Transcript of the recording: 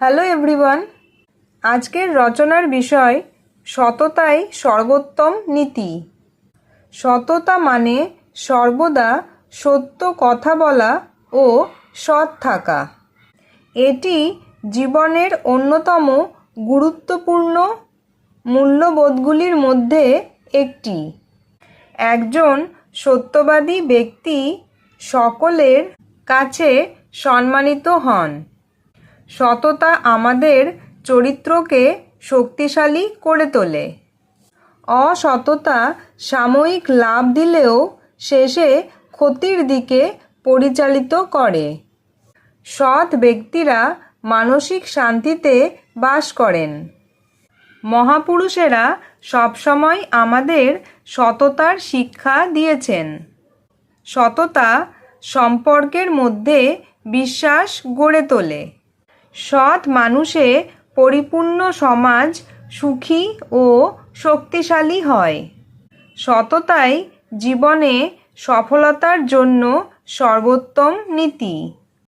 Hello everyone আজকের রচনার বিষয় সততাই সর্বোত্তম নীতি। সততা মানে সর্বদা সত্য কথা বলা ও সৎ থাকা। এটি জীবনের অন্যতম গুরুত্বপূর্ণ মূল্যবোধগুলির মধ্যে একটি। একজন সত্যবাদী ব্যক্তি সকলের কাছে সম্মানিত হন। সততা আমাদের চরিত্রকে শক্তিশালী করে তোলে। অসততা সাময়িক লাভ দিলেও শেষে ক্ষতির দিকে পরিচালিত করে। সৎ ব্যক্তিরা মানসিক শান্তিতে বাস করেন। মহাপুরুষেরা সবসময় আমাদের সততার শিক্ষা দিয়েছেন। সততা সম্পর্কের মধ্যে বিশ্বাস গড়ে তোলে। সৎ মানুষে পরিপূর্ণ সমাজ সুখী ও শক্তিশালী হয়। সততাই জীবনে সফলতার জন্য সর্বোত্তম নীতি।